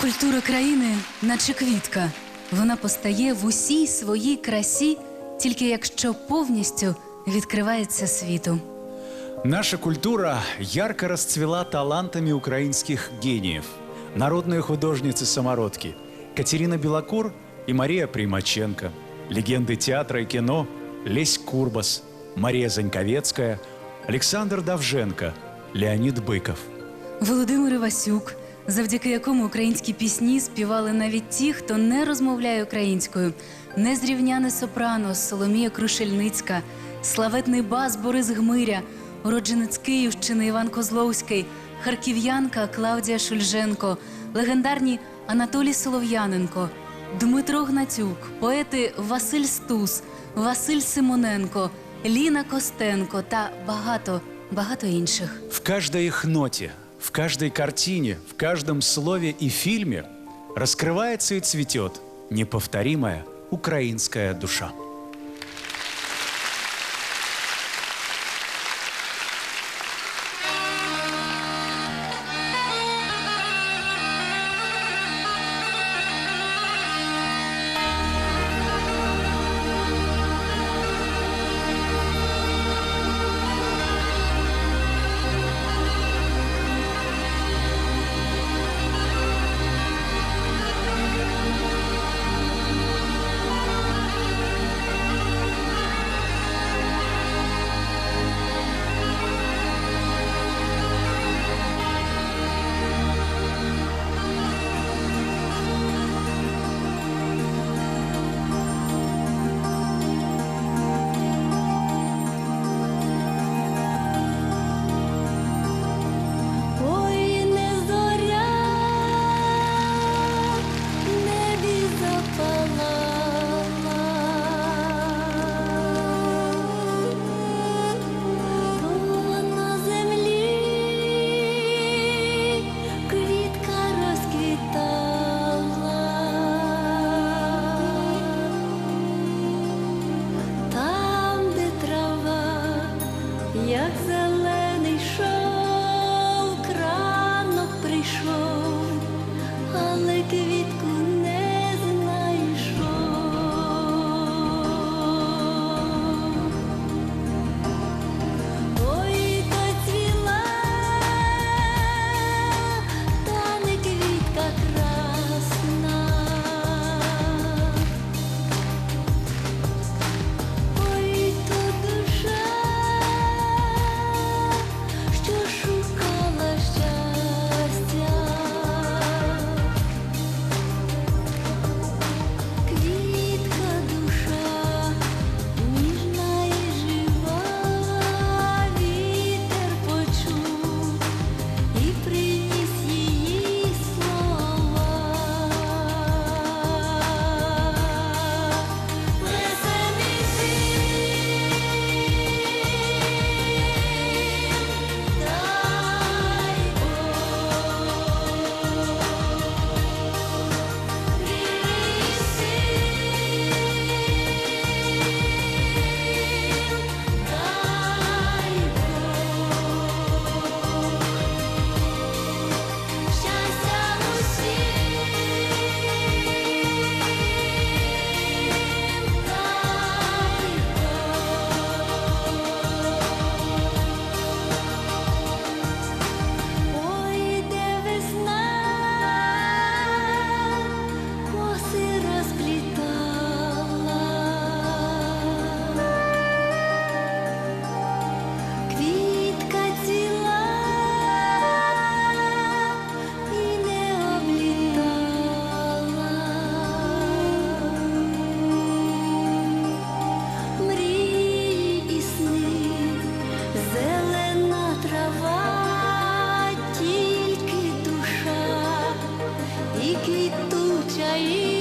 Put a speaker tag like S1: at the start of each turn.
S1: Культура країни, наче квітка. Вона постає в усій своїй красі, тільки якщо повністю відкривається світу.
S2: Наша культура ярко расцвела талантами украинских гениев. Народные художницы-самородки Катерина Белокур и Мария Примаченко. Легенды театра и кино Лесь Курбас, Мария Заньковецкая, Александр Давженко, Леонид Быков.
S1: Володимир Івасюк, завдяки якому українські пісні співали навіть ті, хто не розмовляє українською, незрівняне сопрано Соломія Крушельницька, славетний бас Борис Гмиря, уродженець Київщини Іван Козловський, харків'янка Клавдія Шульженко, легендарні Анатолій Солов'яненко, Дмитро Гнатюк, поети Василь Стус, Василь Симоненко, Ліна Костенко та багато, багато інших.
S2: В каждой их в каждой картине, в каждом слове и фильме раскрывается и цветет неповторимая украинская душа.
S3: कि तू चाहिए।